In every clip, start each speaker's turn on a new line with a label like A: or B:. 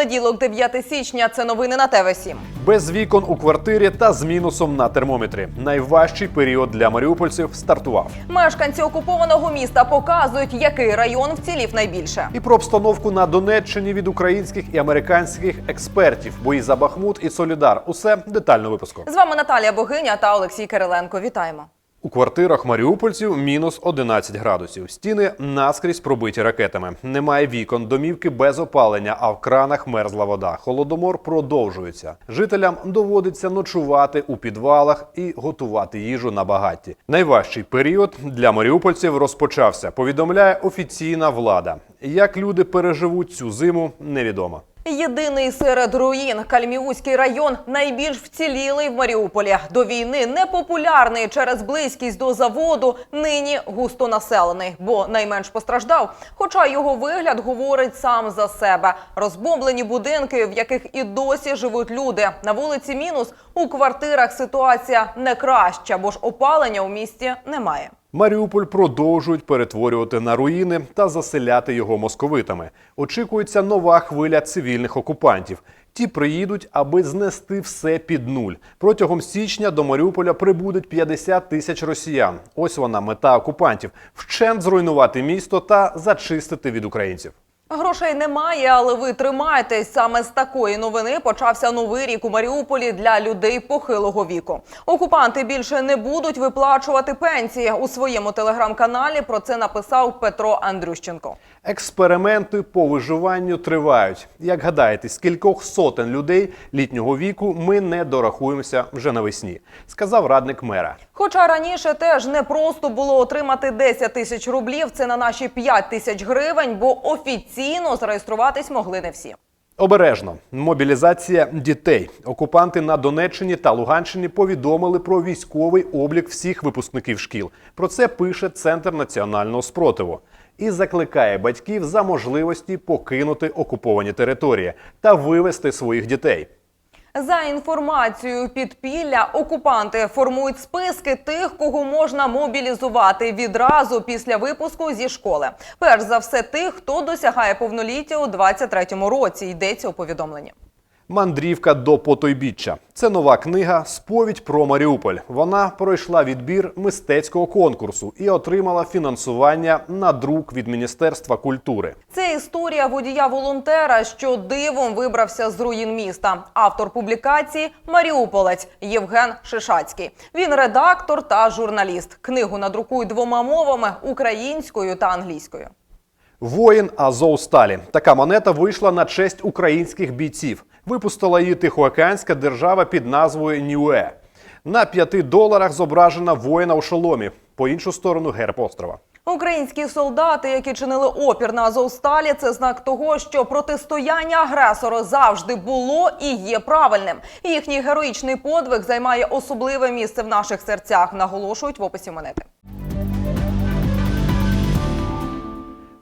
A: Понеділок, 9 січня. Це новини на ТВ 7
B: Без вікон у квартирі та з мінусом на термометрі. Найважчий період для маріупольців стартував.
A: Мешканці окупованого міста показують, який район вцілів найбільше.
B: І про обстановку на Донеччині від українських і американських експертів. Бої за Бахмут і Солідар. Усе детально випуску.
A: З вами Наталія Богиня та Олексій Кириленко. Вітаємо.
B: У квартирах маріупольців мінус 11 градусів. Стіни наскрізь пробиті ракетами. Немає вікон, домівки без опалення, а в кранах мерзла вода. Холодомор продовжується. Жителям доводиться ночувати у підвалах і готувати їжу на багатті. Найважчий період для маріупольців розпочався. Повідомляє офіційна влада. Як люди переживуть цю зиму, невідомо.
A: Єдиний серед руїн Кальміуський район найбільш вцілілий в Маріуполі. До війни непопулярний через близькість до заводу. Нині густонаселений, бо найменш постраждав. Хоча його вигляд говорить сам за себе. Розбомблені будинки, в яких і досі живуть люди. На вулиці мінус у квартирах ситуація не краща, бо ж опалення у місті немає.
B: Маріуполь продовжують перетворювати на руїни та заселяти його московитами. Очікується нова хвиля цивільних окупантів. Ті приїдуть, аби знести все під нуль. Протягом січня до Маріуполя прибудуть 50 тисяч росіян. Ось вона мета окупантів: вщент зруйнувати місто та зачистити від українців.
A: Грошей немає, але ви тримайтесь. Саме з такої новини почався новий рік у Маріуполі для людей похилого віку. Окупанти більше не будуть виплачувати пенсії. У своєму телеграм-каналі про це написав Петро Андрющенко.
B: Експерименти по виживанню тривають. Як гадаєте, з кількох сотень людей літнього віку ми не дорахуємося вже навесні, сказав радник мера.
A: Хоча раніше теж не просто було отримати 10 тисяч рублів, це на наші 5 тисяч гривень, бо офіційно зареєструватись могли не всі.
B: Обережно мобілізація дітей. Окупанти на Донеччині та Луганщині повідомили про військовий облік всіх випускників шкіл. Про це пише Центр національного спротиву і закликає батьків за можливості покинути окуповані території та вивести своїх дітей.
A: За інформацією підпілля, окупанти формують списки тих, кого можна мобілізувати відразу після випуску зі школи. Перш за все, тих, хто досягає повноліття у 23-му році. Йдеться у повідомленні.
B: Мандрівка до потойбіччя. Це нова книга Сповідь про Маріуполь. Вона пройшла відбір мистецького конкурсу і отримала фінансування на друк від Міністерства культури.
A: Це історія водія-волонтера, що дивом вибрався з руїн міста. Автор публікації Маріуполець Євген Шишацький. Він редактор та журналіст. Книгу надрукують двома мовами українською та англійською.
B: Воїн Азовсталі. Така монета вийшла на честь українських бійців. Випустила її тихоокеанська держава під назвою Ньюе. На п'яти доларах зображена воїна у шоломі. По іншу сторону герб острова.
A: Українські солдати, які чинили опір на Азовсталі, це знак того, що протистояння агресору завжди було і є правильним. Їхній героїчний подвиг займає особливе місце в наших серцях. Наголошують в описі монети.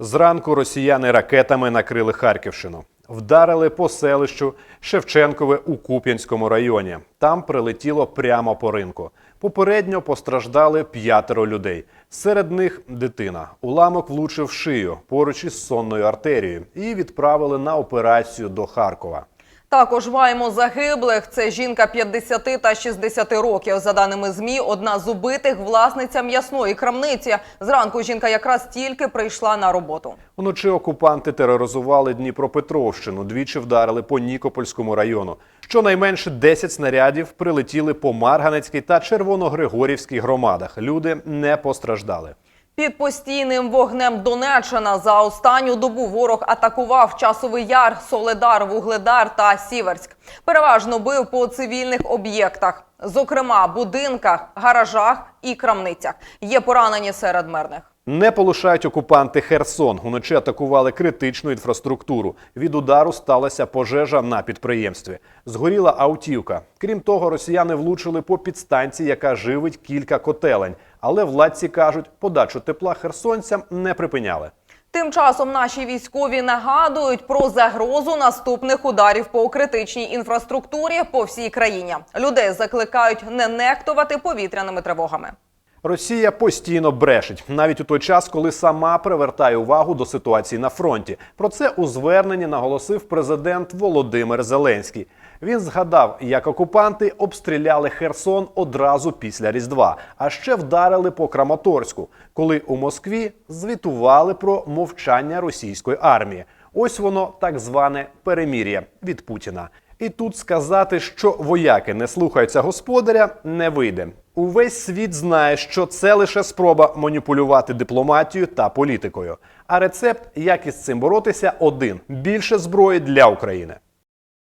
B: Зранку росіяни ракетами накрили Харківщину. Вдарили по селищу Шевченкове у Куп'янському районі. Там прилетіло прямо по ринку. Попередньо постраждали п'ятеро людей. Серед них дитина. Уламок влучив шию поруч із сонною артерією і відправили на операцію до Харкова.
A: Також маємо загиблих. Це жінка 50 та 60 років. За даними змі, одна з убитих власниця м'ясної крамниці. Зранку жінка якраз тільки прийшла на роботу.
B: Вночі окупанти тероризували Дніпропетровщину, двічі вдарили по Нікопольському району. Щонайменше 10 снарядів прилетіли по Марганецькій та Червоногригорівській громадах. Люди не постраждали.
A: Під постійним вогнем Донеччина за останню добу ворог атакував Часовий Яр, Соледар, Вугледар та Сіверськ. Переважно бив по цивільних об'єктах, зокрема будинках, гаражах і крамницях. Є поранені серед мирних.
B: Не полишають окупанти Херсон. Уночі атакували критичну інфраструктуру. Від удару сталася пожежа на підприємстві. Згоріла автівка. Крім того, росіяни влучили по підстанції, яка живить кілька котелень. Але владці кажуть, подачу тепла херсонцям не припиняли.
A: Тим часом наші військові нагадують про загрозу наступних ударів по критичній інфраструктурі по всій країні. Людей закликають не нехтувати повітряними тривогами.
B: Росія постійно брешить, навіть у той час, коли сама привертає увагу до ситуації на фронті. Про це у зверненні наголосив президент Володимир Зеленський. Він згадав, як окупанти обстріляли Херсон одразу після Різдва, а ще вдарили по Краматорську, коли у Москві звітували про мовчання російської армії. Ось воно так зване перемір'я від Путіна. І тут сказати, що вояки не слухаються господаря, не вийде. Увесь світ знає, що це лише спроба маніпулювати дипломатією та політикою. А рецепт, як із цим боротися, один: більше зброї для України.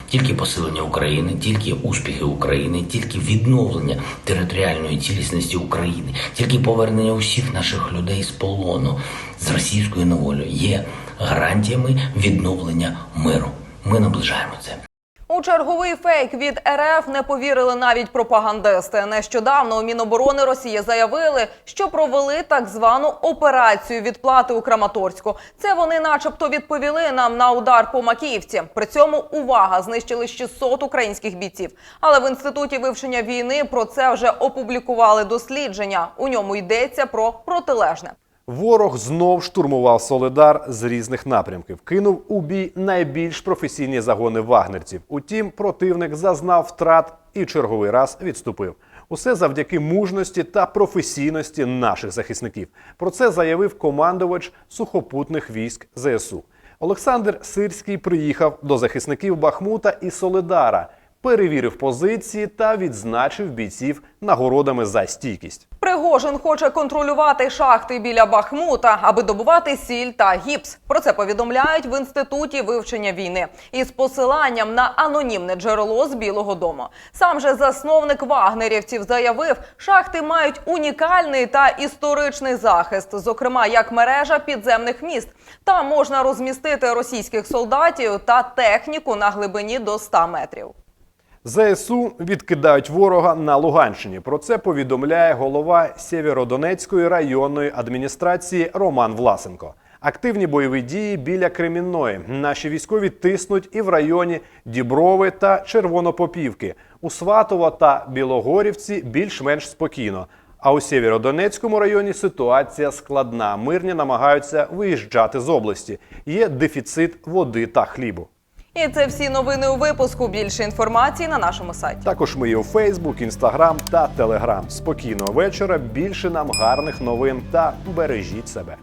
C: Тільки посилення України, тільки успіхи України, тільки відновлення територіальної цілісності України, тільки повернення усіх наших людей з полону з російською неволею є гарантіями відновлення миру. Ми наближаємо це.
A: У черговий фейк від РФ не повірили навіть пропагандисти. Нещодавно у Міноборони Росії заявили, що провели так звану операцію відплати у Краматорську. Це вони, начебто, відповіли нам на удар по Макіївці. При цьому увага знищили 600 українських бійців. Але в інституті вивчення війни про це вже опублікували дослідження. У ньому йдеться про протилежне.
B: Ворог знов штурмував Соледар з різних напрямків. Кинув у бій найбільш професійні загони вагнерців. Утім, противник зазнав втрат і черговий раз відступив. Усе завдяки мужності та професійності наших захисників. Про це заявив командувач сухопутних військ ЗСУ. Олександр Сирський приїхав до захисників Бахмута і Соледара, перевірив позиції та відзначив бійців нагородами за стійкість.
A: Пригожин хоче контролювати шахти біля Бахмута, аби добувати сіль та гіпс. Про це повідомляють в інституті вивчення війни із посиланням на анонімне джерело з Білого Дому. Сам же засновник вагнерівців заявив, шахти мають унікальний та історичний захист, зокрема як мережа підземних міст. Там можна розмістити російських солдатів та техніку на глибині до 100 метрів.
B: ЗСУ відкидають ворога на Луганщині. Про це повідомляє голова Сєвєродонецької районної адміністрації Роман Власенко. Активні бойові дії біля Кремінної. Наші військові тиснуть і в районі Діброви та Червонопопівки. У Сватово та Білогорівці більш-менш спокійно. А у Сєвєродонецькому районі ситуація складна. Мирні намагаються виїжджати з області. Є дефіцит води та хлібу.
A: І це всі новини у випуску. Більше інформації на нашому сайті.
B: Також ми є у Фейсбук, Інстаграм та Телеграм. Спокійного вечора. Більше нам гарних новин та бережіть себе.